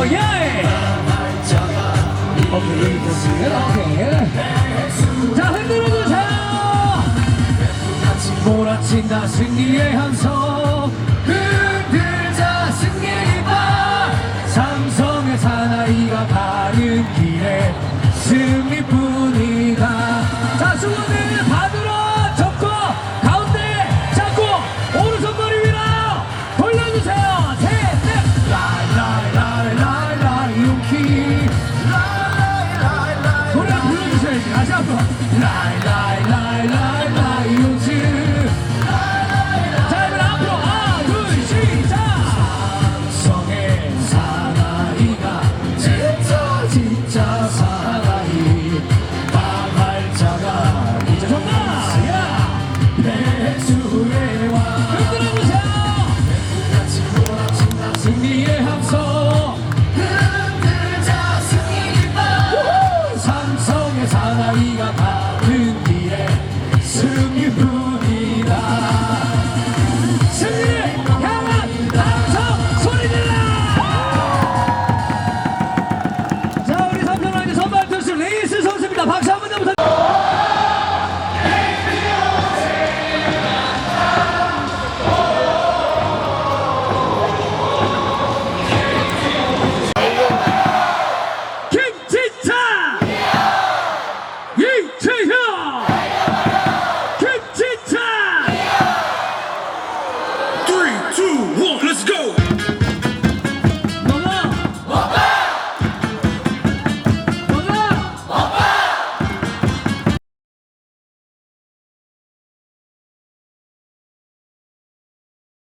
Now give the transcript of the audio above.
어, 예. 자, 흔들어 주세요! 몰아친다 승리의 한성 사나이가 가는 길에 승유 go.